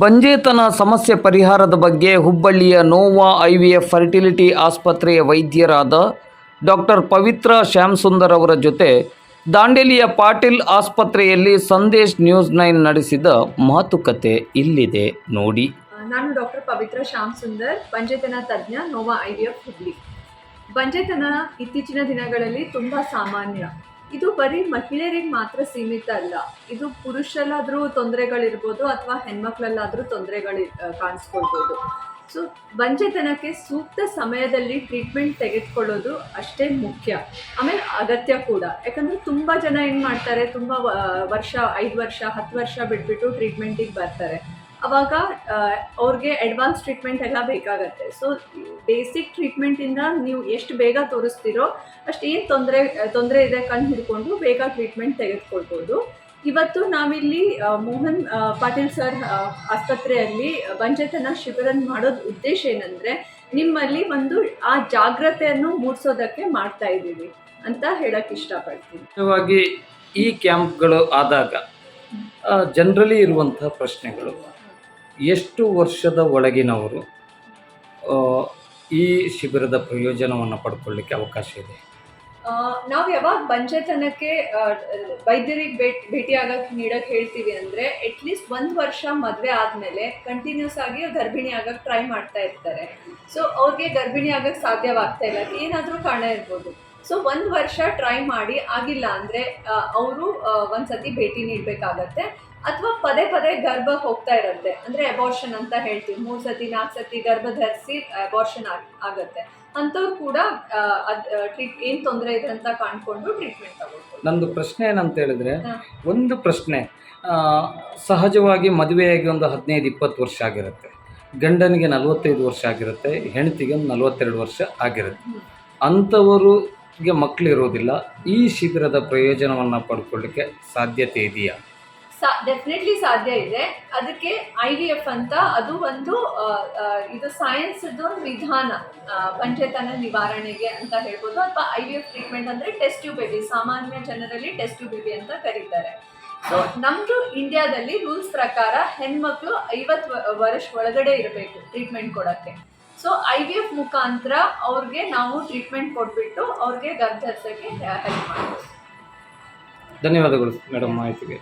ಬಂಜೇತನ ಸಮಸ್ಯೆ ಪರಿಹಾರದ ಬಗ್ಗೆ ಹುಬ್ಬಳ್ಳಿಯ ನೋವಾ ಐವಿಎಫ್ ಫರ್ಟಿಲಿಟಿ ಆಸ್ಪತ್ರೆಯ ವೈದ್ಯರಾದ ಡಾಕ್ಟರ್ ಪವಿತ್ರ ಶ್ಯಾಮ್ಸುಂದರ್ ಅವರ ಜೊತೆ ದಾಂಡೇಲಿಯ ಪಾಟೀಲ್ ಆಸ್ಪತ್ರೆಯಲ್ಲಿ ಸಂದೇಶ್ ನ್ಯೂಸ್ ನೈನ್ ನಡೆಸಿದ ಮಾತುಕತೆ ಇಲ್ಲಿದೆ. ನೋಡಿ. ನಾನು ಡಾಕ್ಟರ್ ಪವಿತ್ರ ಶ್ಯಾಮ್ ಸುಂದರ್ ಬಂಜೆತನ ತಜ್ಞ, Nova I V F Hubli. ಬಂಜೆತನ ಇತ್ತೀಚಿನ ದಿನಗಳಲ್ಲಿ ತುಂಬ ಸಾಮಾನ್ಯ. ಇದು ಬರೀ ಮಹಿಳೆಯರಿಗೆ ಮಾತ್ರ ಸೀಮಿತ ಅಲ್ಲ. ಇದು ಪುರುಷರಲ್ಲಾದರೂ ತೊಂದರೆಗಳಿರ್ಬೋದು ಅಥವಾ ಹೆಣ್ಮಕ್ಳಲ್ಲಾದರೂ ತೊಂದರೆಗಳು ಕಾಣಿಸ್ಕೊಳ್ಬೋದು. ಸೊ ಬಂಜೆತನಕ್ಕೆ ಸೂಕ್ತ ಸಮಯದಲ್ಲಿ ಟ್ರೀಟ್ಮೆಂಟ್ ತೆಗೆದುಕೊಳ್ಳೋದು ಅಷ್ಟೇ ಮುಖ್ಯ. ಆಮೇಲೆ ಅಗತ್ಯ ಕೂಡ. ಯಾಕಂದರೆ ತುಂಬ ಜನ ಏನು ಮಾಡ್ತಾರೆ, ತುಂಬ ವರ್ಷ, ಐದು ವರ್ಷ, ಹತ್ತು ವರ್ಷ ಬಿಟ್ಬಿಟ್ಟು ಟ್ರೀಟ್ಮೆಂಟಿಗೆ ಬರ್ತಾರೆ. ಅವಾಗ ಅವ್ರಿಗೆ ಅಡ್ವಾನ್ಸ್ ಟ್ರೀಟ್ಮೆಂಟ್ ಎಲ್ಲ ಬೇಕಾಗತ್ತೆ. ಸೊ ಬೇಸಿಕ್ ಟ್ರೀಟ್ಮೆಂಟಿಂದ ನೀವು ಎಷ್ಟು ಬೇಗ ತೋರಿಸ್ತೀರೋ ಅಷ್ಟು ಏನು ತೊಂದರೆ ತೊಂದರೆ ಇದೆ ಕಣ್ಣು ಹಿಡ್ಕೊಂಡು ಬೇಗ ಟ್ರೀಟ್ಮೆಂಟ್ ತೆಗೆದುಕೊಳ್ಬೋದು. ಇವತ್ತು ನಾವಿಲ್ಲಿ ಮೋಹನ್ ಪಾಟೀಲ್ ಸರ್ ಆಸ್ಪತ್ರೆಯಲ್ಲಿ ಬಂಜೆತನ ಶಿಬಿರನ್ ಮಾಡೋದು ಉದ್ದೇಶ ಏನಂದರೆ ನಿಮ್ಮಲ್ಲಿ ಒಂದು, ಆ ಜಾಗ್ರತೆಯನ್ನು ಮೂಡಿಸೋದಕ್ಕೆ ಮಾಡ್ತಾ ಇದ್ದೀವಿ ಅಂತ ಹೇಳಕ್ಕೆ ಇಷ್ಟಪಡ್ತೀನಿ. ಮುಖ್ಯವಾಗಿ ಈ ಕ್ಯಾಂಪ್ಗಳು ಆದಾಗ ಜನರಲಿ ಇರುವಂತಹ ಪ್ರಶ್ನೆಗಳು ಎಷ್ಟು ವರ್ಷದ ಒಳಗಿನವರು ಈ ಶಿಬಿರದ ಪ್ರಯೋಜನವನ್ನು ಪಡ್ಕೊಳ್ಳಿಕ್ಕೆ ಅವಕಾಶ ಇದೆ? ನಾವು ಯಾವಾಗ ಬಂಜೆತನಕ್ಕೆ ವೈದ್ಯರಿಗೆ ಭೇಟಿ ಭೇಟಿಯಾಗಕ್ಕೆ ನೀಡಕ್ಕೆ ಹೇಳ್ತೀವಿ ಅಂದರೆ ಅಟ್ಲೀಸ್ಟ್ ಒಂದು ವರ್ಷ ಮದುವೆ ಆದಮೇಲೆ ಕಂಟಿನ್ಯೂಸ್ ಆಗಿ ಗರ್ಭಿಣಿ ಆಗಕ್ಕೆ ಟ್ರೈ ಮಾಡ್ತಾ ಇರ್ತಾರೆ. ಸೊ ಅವ್ರಿಗೆ ಗರ್ಭಿಣಿ ಆಗಕ್ಕೆ ಸಾಧ್ಯವಾಗ್ತಾ ಇಲ್ಲ. ಏನಾದರೂ ಕಾರಣ ಇರ್ಬೋದು. ಸೊ ಒಂದು ವರ್ಷ ಟ್ರೈ ಮಾಡಿ ಆಗಿಲ್ಲ ಅಂದರೆ ಅವರು ಒಂದ್ಸತಿ ಭೇಟಿ ನೀಡಬೇಕಾಗತ್ತೆ. ಅಥವಾ ಪದೇ ಪದೇ ಗರ್ಭ ಹೋಗ್ತಾ ಇರುತ್ತೆ. ಅಂದರೆ ಅಬಾರ್ಷನ್ ಅಂತ ಹೇಳ್ತೀವಿ. ಮೂರು ಸತಿ ನಾಲ್ಕು ಸತಿ ಗರ್ಭ ಧರಿಸಿ ಅಬಾರ್ಷನ್ ಆಗುತ್ತೆ. ಅಂಥವ್ರು ಕೂಡ ಅದು ಟ್ರೀಟ್ ಏನು ತೊಂದರೆ ಇದೆ ಅಂತ ಕಾಣ್ಕೊಂಡು ಟ್ರೀಟ್ಮೆಂಟ್ ತಗೊಳ್ಬೋದು. ನಂದು ಪ್ರಶ್ನೆ ಏನಂತ ಹೇಳಿದ್ರೆ ಒಂದು ಪ್ರಶ್ನೆ ಸಹಜವಾಗಿ ಮದುವೆಯಾಗಿ ಒಂದು ಹದಿನೈದು ಇಪ್ಪತ್ತು ವರ್ಷ ಆಗಿರುತ್ತೆ. ಗಂಡನಿಗೆ ನಲವತ್ತೈದು ವರ್ಷ ಆಗಿರುತ್ತೆ ಹೆಂಡತಿಗೆ ಒಂದು ನಲವತ್ತೆರಡು ವರ್ಷ ಆಗಿರುತ್ತೆ. ಹ್ಮ್. ಅಂಥವರಿಗೆ ಮಕ್ಕಳು ಇರೋದಿಲ್ಲ ಈ ಶಿಬಿರದ ಪ್ರಯೋಜನವನ್ನು ಪಡ್ಕೊಳ್ಳಿಕ್ಕೆ ಸಾಧ್ಯತೆ ಇದೆಯಾ? ಡೆಫಿನೆಟ್ಲಿ ಸಾಧ್ಯ ಇದೆ. ಅದಕ್ಕೆ ಐ ಡಿ ಎಫ್ ಅಂತ ಅದು ಒಂದು ಇದು ಸೈನ್ಸ್ ಒಂದು ವಿಧಾನ ಪಂಚತನ ನಿವಾರಣೆಗೆ ಅಂತ ಹೇಳ್ಬೋದು. ಅಥವಾ ಐ ಡಿ ಎಫ್ ಟ್ರೀಟ್ಮೆಂಟ್ ಅಂದರೆ ಟೆಸ್ಟ್ ಬೇಬಿ ಸಾಮಾನ್ಯ ಜನರಲ್ಲಿ ಟೆಸ್ಟ್ ಬೇಬಿ ಅಂತ ಕರೀತಾರೆ. ಸೊ ನಮ್ಮದು ಇಂಡಿಯಾದಲ್ಲಿ ರೂಲ್ಸ್ ಪ್ರಕಾರ ಹೆಣ್ಮಕ್ಳು ಐವತ್ತು ವರ್ಷ ಒಳಗಡೆ ಇರಬೇಕು ಟ್ರೀಟ್ಮೆಂಟ್ ಕೊಡೋಕ್ಕೆ. ಸೊ ಐ ವಿ ಎಫ್ ಮುಖಾಂತರ ಅವ್ರಿಗೆ ನಾವು ಟ್ರೀಟ್ಮೆಂಟ್ ಕೊಟ್ಬಿಟ್ಟು ಅವ್ರಿಗೆ ಗರ್ಭ ಹೆಲ್ಪ್ ಮಾಡ್ತೀವಿ. ಧನ್ಯವಾದಗಳು ಮೇಡಮ್ ಮಾಹಿತಿಗೆ.